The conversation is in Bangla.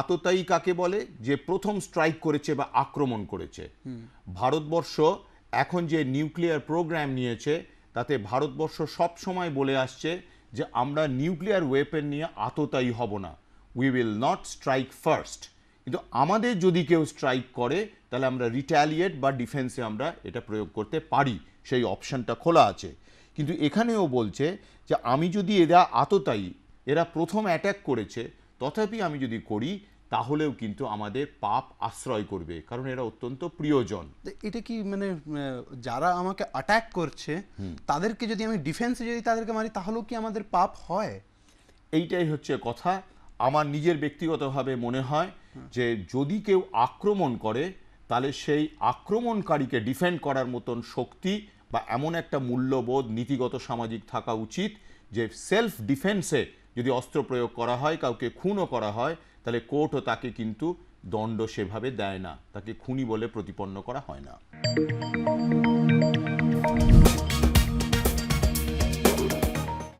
আততায়ী কাকে বলে? যে প্রথম স্ট্রাইক করেছে বা আক্রমণ করেছে। ভারতবর্ষ এখন যে নিউক্লিয়ার প্রোগ্রাম নিয়েছে তাতে ভারতবর্ষ সব সময় বলে আসছে যে আমরা নিউক্লিয়ার ওয়েপেন নিয়ে আততায়ী হব না। We will not strike first কিন্তু আমাদের যদি কেউ স্ট্রাইক করে তাহলে আমরা রিট্যালিয়েট বা ডিফেন্সে আমরা এটা প্রয়োগ করতে পারি। সেই অপশনটা খোলা আছে। কিন্তু এখানেও বলছে যে আমি যদি এরা আততায়ী এরা প্রথম অ্যাটাক করেছে তথাপি আমি যদি করি তাহলেও কিন্তু আমাদের পাপ আশ্রয় করবে কারণ এরা অত্যন্ত প্রিয়জন। এটা কি মানে যারা আমাকে অ্যাটাক করছে তাদেরকে যদি আমি ডিফেন্সে যদি তাদেরকে মারি তাহলেও কি আমাদের পাপ হয়? এইটাই হচ্ছে কথা। আমার নিজের ব্যক্তিগতভাবে মনে হয় যে যদি কেউ আক্রমণ করে তাহলে সেই আক্রমণকারীকে ডিফেন্ড করার মতন শক্তি বা এমন একটা মূল্যবোধ নীতিগত সামাজিক থাকা উচিত যে সেলফ ডিফেন্সে যদি অস্ত্র প্রয়োগ করা হয়, কাউকে খুনও করা হয়, তাহলে কোর্টও তাকে কিন্তু দণ্ড সেভাবে দেয় না। তাকে খুনি বলে প্রতিপন্ন করা হয় না।